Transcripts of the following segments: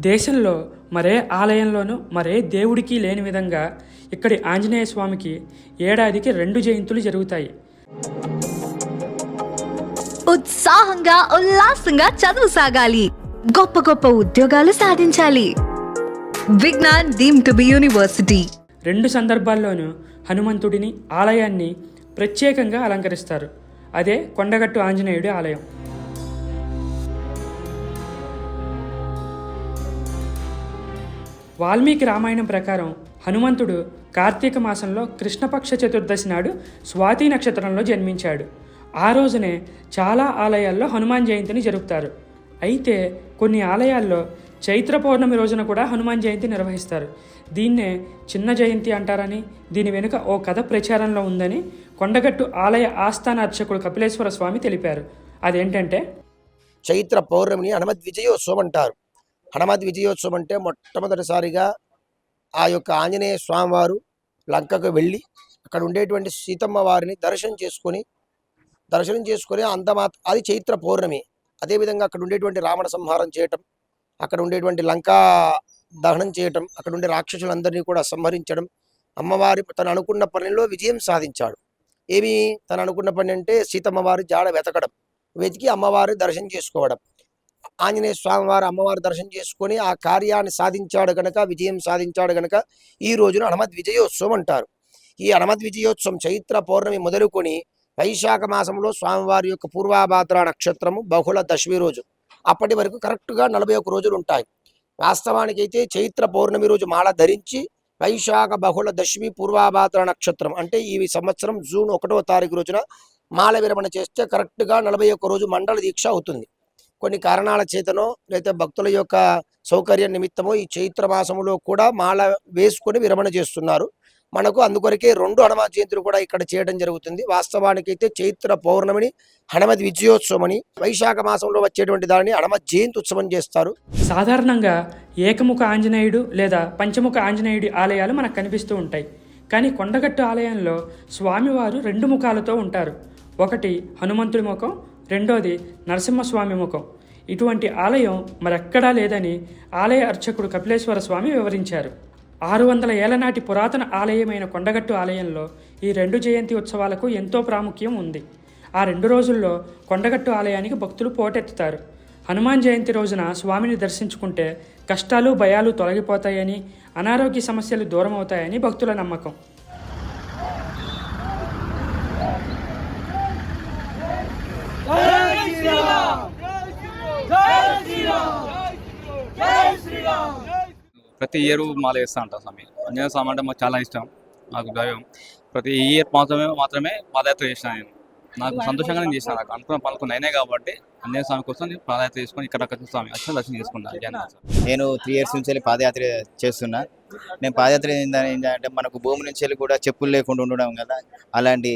దేశంలో మరే ఆలయంలోనూ మరే దేవుడికి లేని విధంగా ఇక్కడి ఆంజనేయ స్వామికి ఏడాదికి రెండు జయంతులు జరుగుతాయి. ఉత్సాహంగా ఉల్లాసంగా చదువు సాగాలి. గొప్ప గొప్ప ఉద్యోగాలు సాధించాలి. Vignan deemed to be university. రెండు సందర్భాల్లోనూ హనుమంతుడిని ఆలయాన్ని ప్రత్యేకంగా అలంకరిస్తారు. అదే కొండగట్టు ఆంజనేయుడి ఆలయం. వాల్మీకి రామాయణం ప్రకారం హనుమంతుడు కార్తీక మాసంలో కృష్ణపక్ష చతుర్దశి నాడు స్వాతి నక్షత్రంలో జన్మించాడు. ఆ రోజునే చాలా ఆలయాల్లో హనుమాన్ జయంతిని జరుపుతారు. అయితే కొన్ని ఆలయాల్లో చైత్ర పౌర్ణమి రోజున కూడా హనుమాన్ జయంతి నిర్వహిస్తారు. దీన్నే చిన్న జయంతి అంటారని దీని వెనుక ఓ కథ ప్రచారంలో ఉందని కొండగట్టు ఆలయ ఆస్థాన అర్చకుడు కపిలేశ్వర స్వామి తెలిపారు. అదేంటంటే చైత్ర పౌర్ణమిని హనుమద్ విజయోత్సవం అంటారు హనుమతి విజయోత్సవం అంటే మొట్టమొదటిసారిగా ఆ యొక్క ఆంజనేయ స్వామివారు లంకకు వెళ్ళి అక్కడ ఉండేటువంటి సీతమ్మ వారిని దర్శనం చేసుకొని దర్శనం చేసుకొని అంతమాత్ అది చైత్ర పౌర్ణమి. అదేవిధంగా అక్కడ ఉండేటువంటి రావణ సంహారం చేయటం అక్కడ ఉండేటువంటి లంకా దహనం చేయటం అక్కడ ఉండే రాక్షసులందరినీ కూడా సంహరించడం అమ్మవారి తను అనుకున్న పనిలో విజయం సాధించాడు. ఏమి తను అనుకున్న పని అంటే సీతమ్మవారి జాడ వెతకడం వెతికి అమ్మవారి దర్శనం చేసుకోవడం. ఆంజనేయ స్వామివారు అమ్మవారు దర్శనం చేసుకొని ఆ కార్యాన్ని సాధించాడు గనక విజయం సాధించాడు గనక ఈ రోజున హనుమద్ విజయోత్సవం అంటారు. ఈ హనుమద్ విజయోత్సవం చైత్ర పౌర్ణమి మొదలుకొని వైశాఖ మాసంలో స్వామివారి యొక్క పూర్వాభాద్ర నక్షత్రము బహుళ దశమి రోజు. అప్పటి వరకు కరెక్ట్గా నలభై ఒక్క రోజులు ఉంటాయి. వాస్తవానికి అయితే చైత్ర పౌర్ణమి రోజు మాల ధరించి వైశాఖ బహుళ దశమి పూర్వాభాద్ర నక్షత్రం అంటే ఈ సంవత్సరం జూన్ ఒకటో తారీఖు రోజున మాల విరమణ చేస్తే కరెక్ట్గా నలభై ఒక్క రోజు మండల దీక్ష అవుతుంది. కొన్ని కారణాల చేతనో లేదా భక్తుల యొక్క సౌకర్యం నిమిత్తమో ఈ చైత్ర మాసములో కూడా మాల వేసుకొని విరమణ చేస్తున్నారు. మనకు అందుకొరకే రెండు హనుమ జయంతులు కూడా ఇక్కడ చేయడం జరుగుతుంది. వాస్తవానికైతే చైత్ర పౌర్ణమిని హనుమతి విజయోత్సవం అని వైశాఖ మాసంలో వచ్చేటువంటి దానిని హనుమ జయంతి ఉత్సవం చేస్తారు. సాధారణంగా ఏకముఖ ఆంజనేయుడు లేదా పంచముఖ ఆంజనేయుడి ఆలయాలు మనకు కనిపిస్తూ ఉంటాయి. కానీ కొండగట్టు ఆలయంలో స్వామివారు రెండు ముఖాలతో ఉంటారు. ఒకటి హనుమంతుడి ముఖం రెండోది నరసింహస్వామి ముఖం. ఇటువంటి ఆలయం మరెక్కడా లేదని ఆలయ అర్చకుడు కపిలేశ్వర స్వామి వివరించారు. ఆరు వందల ఏళ్ళ నాటి పురాతన ఆలయమైన కొండగట్టు ఆలయంలో ఈ రెండు జయంతి ఉత్సవాలకు ఎంతో ప్రాముఖ్యం ఉంది. ఆ రెండు రోజుల్లో కొండగట్టు ఆలయానికి భక్తులు పోటెత్తుతారు. హనుమాన్ జయంతి రోజున స్వామిని దర్శించుకుంటే కష్టాలు భయాలు తొలగిపోతాయని అనారోగ్య సమస్యలు దూరమవుతాయని భక్తుల నమ్మకం. ప్రతి ఇయర్ మాల వేస్తూ ఉంటాం స్వామి. ఆంజనేయ స్వామి అంటే మాకు చాలా ఇష్టం. నాకు దైవం. ప్రతి ఇయర్ మాత్రమే మాత్రమే పాదయాత్ర చేసిన నేను. నాకు సంతోషంగా నేను చేసిన నాకు అనుకున్న పనులకు నేనే కాబట్టి ఆంజనేయ స్వామి కోసం నేను పాదయాత్ర చేసుకొని ఇక్కడ స్వామి అచ్చం దర్శనం చేసుకున్నాను నేను త్రీ ఇయర్స్ నుంచి వెళ్ళి పాదయాత్ర చేస్తున్నా. నేను పాదయాత్ర ఏందని ఏంటంటే మనకు భూమి నుంచి వెళ్ళి కూడా చెప్పులు లేకుండా ఉండడం కదా అలాంటి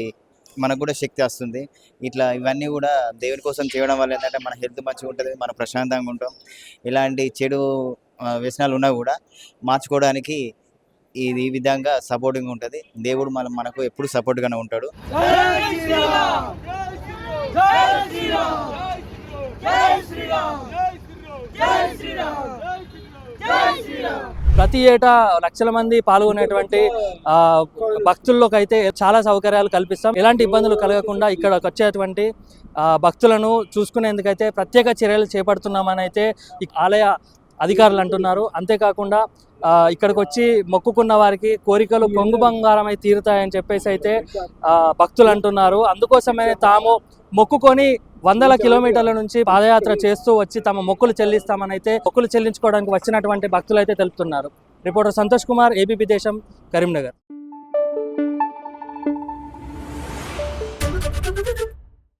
మనకు కూడా శక్తి వస్తుంది. ఇట్లా ఇవన్నీ కూడా దేవుని కోసం చేయడం వల్ల ఏంటంటే మన హెల్త్ మంచిగా ఉంటుంది మనం ప్రశాంతంగా ఉంటాం. ఇలాంటి చెడు వ్యసనాలు ఉన్నా కూడా మార్చుకోవడానికి ఇది ఈ విధంగా సపోర్టింగ్ ఉంటుంది. దేవుడు మన మనకు ఎప్పుడు సపోర్ట్గానే ఉంటాడు. ప్రతి ఏటా లక్షల మంది పాల్గొనేటువంటి భక్తుల్లోకి అయితే చాలా సౌకర్యాలు కల్పిస్తాం. ఎలాంటి ఇబ్బందులు కలగకుండా ఇక్కడ వచ్చేటువంటి భక్తులను చూసుకునేందుకైతే ప్రత్యేక చర్యలు చేపడుతున్నామని అయితే ఈ ఆలయ అధికారులు అంటున్నారు. అంతేకాకుండా ఇక్కడికి వచ్చి మొక్కుకున్న వారికి కోరికలు కొంగు బంగారమై తీరుతాయని చెప్పేసి అయితే భక్తులు అంటున్నారు. అందుకోసమే తాము మొక్కుకొని వందల కిలోమీటర్ల నుంచి పాదయాత్ర చేస్తూ వచ్చి తమ మొక్కులు చెల్లిస్తామని అయితే మొక్కులు చెల్లించుకోవడానికి వచ్చినటువంటి భక్తులు అయితే తెలుపుతున్నారు. రిపోర్టర్ సంతోష్ కుమార్ ఏబీపీ దేశం కరీంనగర్.